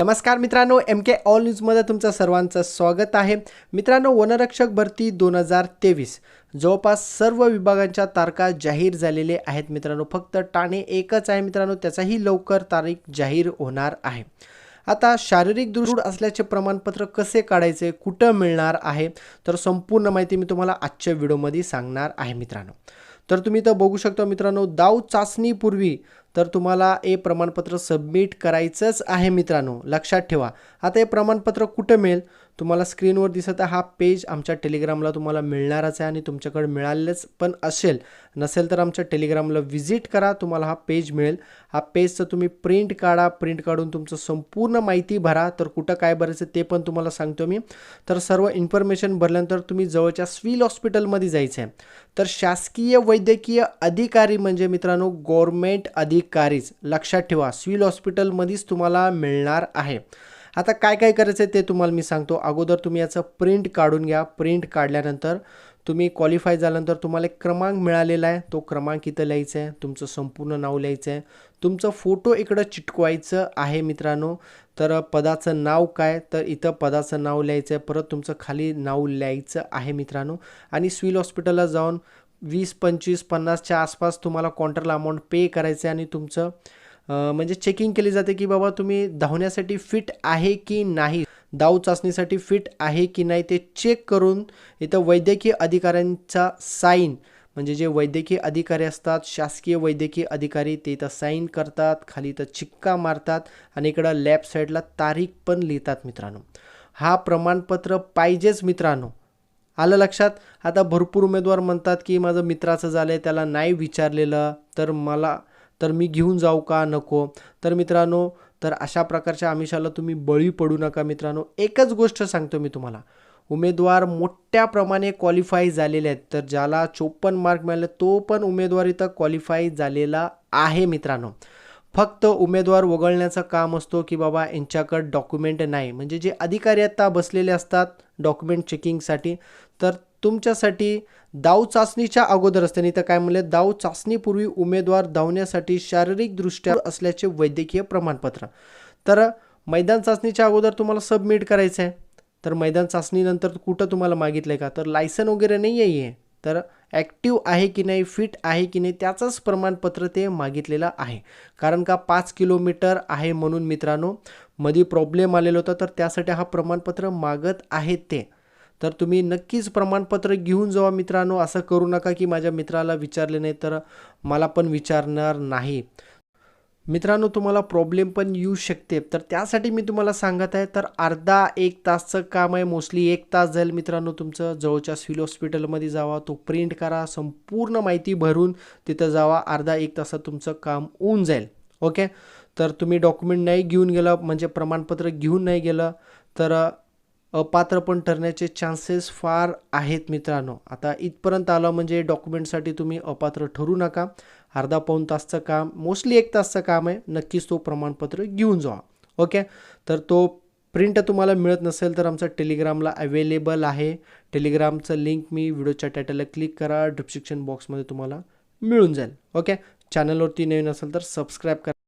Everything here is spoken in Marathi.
नमस्कार मित्रांनो एम के ऑल न्यूजमध्ये तुमचं सर्वांचं स्वागत आहे. मित्रांनो वनरक्षक भरती दोन हजार तेवीस. जवळपास सर्व विभागांच्या तारखा जाहीर झालेले आहेत. मित्रांनो फक्त ठाणे एकच आहे मित्रांनो त्याचाही लवकर तारीख जाहीर होणार आहे. आता शारीरिक दृढ असल्याचे प्रमाणपत्र कसे काढायचे कुठं मिळणार आहे तर संपूर्ण माहिती मी तुम्हाला आजच्या व्हिडिओमध्ये सांगणार आहे मित्रांनो. तर तुम्ही तर बघू शकता मित्रांनो दाव चाचणीपूर्वी तर तुम्हाला हे प्रमाणपत्र सबमिट करायचंच आहे मित्रांनो. लक्षात ठेवा. आता हे प्रमाणपत्र कुठं मिळेल? तुम्हाला स्क्रीनवर दिसत आहे हा पेज आमच्या टेलिग्रामला तुम्हाला मिळणारच आहे आणि तुमच्याकडे मिळालेच पण असेल. नसेल तर आमच्या टेलिग्रामला व्हिजिट करा तुम्हाला हा पेज मिळेल. हा पेजचं तुम्ही प्रिंट काढा प्रिंट काढून तुमचं संपूर्ण माहिती भरा. तर कुठं काय भरायचं ते पण तुम्हाला सांगतो मी. तर सर्व इन्फॉर्मेशन भरल्यानंतर तुम्ही जवळच्या स्विल हॉस्पिटलमध्ये जायचं आहे तर शासकीय वैद्यकीय अधिकारी म्हणजे मित्रांनो गव्हर्मेंट अधिकारीच. लक्षात ठेवा सिव्हिल हॉस्पिटलमध्येच तुम्हाला मिळणार आहे. आता काय काय करायचं आहे ते तुम्हाला मी सांगतो. अगोदर तुम्ही याचं प्रिंट काढून घ्या. प्रिंट काढल्यानंतर तुम्ही क्वालिफाय झाल्यानंतर तुम्हाला एक क्रमांक मिळालेला आहे. तो क्रमांक इथं लिहायचा आहे. तुमचं संपूर्ण नाव लिहायचं आहे. तुमचं फोटो इकडं चिटकवायचं आहे मित्रांनो. तर पदाचं नाव काय? तर इथं पदाचं नाव लिहायचं आहे. परत तुमचं खाली नाव लिहायचं आहे मित्रांनो. आणि सिव्हिल हॉस्पिटलला जाऊन वीस पंचवीस पन्नासच्या आसपास तुम्हाला कॉन्ट्रल अमाऊंट पे करायचं आहे आणि तुमचं म्हणजे चेकिंग केली जाते की बाबा तुम्ही धावण्यासाठी फिट आहे की नाही? दाव चाचणीसाठी फिट आहे की नाही ते चेक करून इथं वैद्यकीय अधिकाऱ्यांचा साईन म्हणजे जे वैद्यकीय अधिकारी असतात शासकीय वैद्यकीय अधिकारी ते इथं साईन करतात खाली इथं चिक्का मारतात आणि इकडं लॅब साईडला तारीख पण लिहितात मित्रांनो. हा प्रमाणपत्र पाहिजेच मित्रांनो. आलं लक्षात? आता भरपूर उमेदवार म्हणतात की माझं मित्राचं झालं आहे त्याला नाही विचारलेलं तर मला तर मी घेऊन जाऊ का? नको. तर मित्रांनो तर अशा प्रकारच्या आमिषाला तुम्ही बळी पडू नका मित्रांनो. एकच गोष्ट सांगतो मी तुम्हाला. उमेदवार मोठ्या प्रमाणे क्वालिफाय झालेले आहेत. तर ज्याला चोपन्न मार्क मिळाले तो पण उमेदवार इथं क्वालिफाय झालेला आहे मित्रांनो. फक्त उमेदवार वगळण्याचं काम असतो की बाबा यांच्याकडं डॉक्युमेंट नाही. म्हणजे जे अधिकारी आता बसलेले असतात डॉक्युमेंट चेकिंगसाठी तर तुमच्यासाठी दाव चाचणीच्या अगोदर असते. तर काय म्हणले दाव चाचणीपूर्वी उमेदवार धावण्यासाठी शारीरिकदृष्ट्या असल्याचे वैद्यकीय प्रमाणपत्र. तर मैदान चाचणीच्या अगोदर तुम्हाला सबमिट करायचं आहे तर मैदान चाचणीनंतर कुठं तुम्हाला मागितलं आहे का? तर लायसन वगैरे नाही आहे हे. तर ॲक्टिव्ह आहे की नाही फिट आहे की नाही त्याचंच प्रमाणपत्र ते मागितलेलं आहे. कारण का पाच किलोमीटर आहे म्हणून मित्रांनो मध्ये प्रॉब्लेम आलेला होता तर त्यासाठी हा प्रमाणपत्र मागत आहे ते. तर तुम्ही नक्कीच प्रमाणपत्र घेऊन जावा मित्रांनो. असं करू नका की माझ्या मित्राला विचारले नाही तर मला पण विचारणार नाही. मित्रांनो तुम्हाला प्रॉब्लेम पण येऊ शकते. तर त्यासाठी मी तुम्हाला सांगत आहे तर अर्धा एक तासचं काम आहे. मोस्टली एक तास जाईल मित्रांनो तुमचं. जवळच्या सिव्हिल हॉस्पिटलमध्ये जावा तो प्रिंट करा संपूर्ण माहिती भरून तिथं जावा. अर्धा एक तासात तुमचं काम होऊन जाईल. ओके तर तुम्ही डॉक्युमेंट नाही घेऊन गेलं म्हणजे प्रमाणपत्र घेऊन नाही गेलं तर अपात्र पण ठरण्याचे चान्सेस फार आहेत मित्रांनो. आता इथपर्यंत आलं म्हणजे डॉक्युमेंटसाठी तुम्ही अपात्र ठरू नका. अर्धा पाऊण तासचं काम मोस्टली एक तासचं काम आहे. नक्कीच तो प्रमाणपत्र घेऊन जावा. ओके तर तो प्रिंट तुम्हाला मिळत नसेल तर आमचा टेलिग्रामला अवेलेबल आहे. टेलिग्रामचं लिंक मी व्हिडिओच्या टायटलला क्लिक करा. डिस्क्रिप्शन बॉक्समध्ये तुम्हाला मिळून जाईल. ओके चॅनलवरती नवीन असेल तर सबस्क्राईब करा.